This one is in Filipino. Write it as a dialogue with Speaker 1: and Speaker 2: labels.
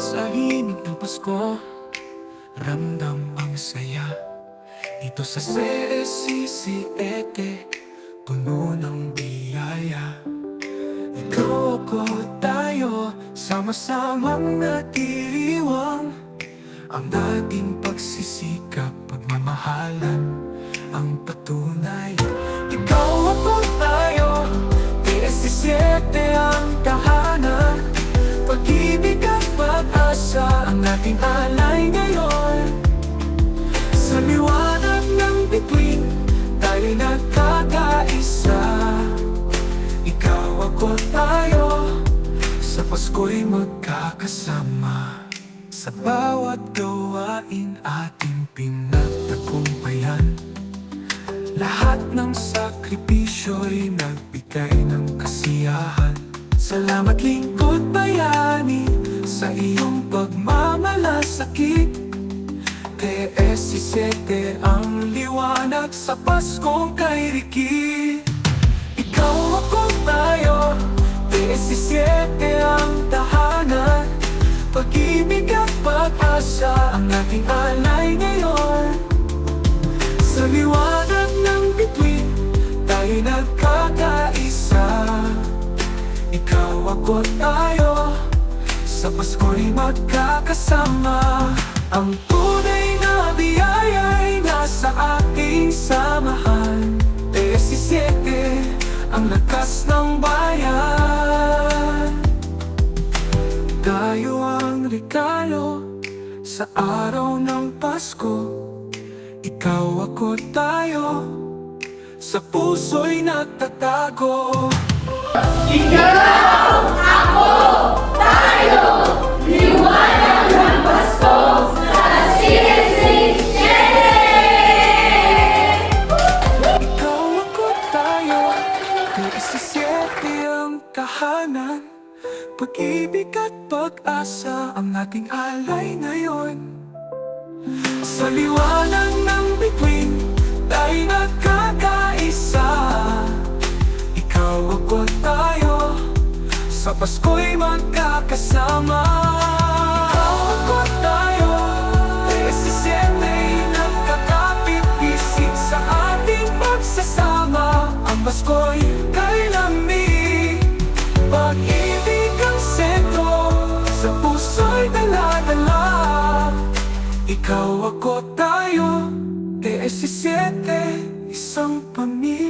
Speaker 1: Sa himig ng Pasko Ramdam ang saya. Dito sa CSCC7 Puno ng biyaya. Ikaw ako tayo Sama-samang natiriwang. Ang dating pagsisikap Pagmamahalan Ang patunay Ako tayo Sa Pasko'y magkakasama. Sa bawat gawain ating pinagtagumpayan. Lahat ng sakripisyo'y nagbigay ng kasiyahan. Salamat lingkod bayani Sa iyong pagmamalasakit. TSC7 ang liwanag sa Paskong kay Ricky. Ikaw TSC7 ang tahanan. Pag-ibig at pag-asa Ang ating alay ngayon. Sa liwanag ng bituin Tayo'y nagkakaisa. Ikaw ako tayo Sa Pasko'y magkakasama. Ang tunay na biyaya'y nasa ating samahan. TSC7 ang lakas ng bayan Tayo ang regalo sa araw ng Pasko. Ikaw ako tayo sa puso'y nagtatago. Ikaw ako tayo TSC7 ang tahanan Pag-ibig at pag-asa Ang ating alay ngayon. Sa liwanag ng bituin Tayo'y nagkakaisa. Ikaw ako tayo Sa Pasko'y magkakasama. Ikaw ako tayo TSC7 nagkakapit-isip Sa ating pagsasama. Ang Pasko'y kay Ikaw ako tayo. TSC7 Isang pamilya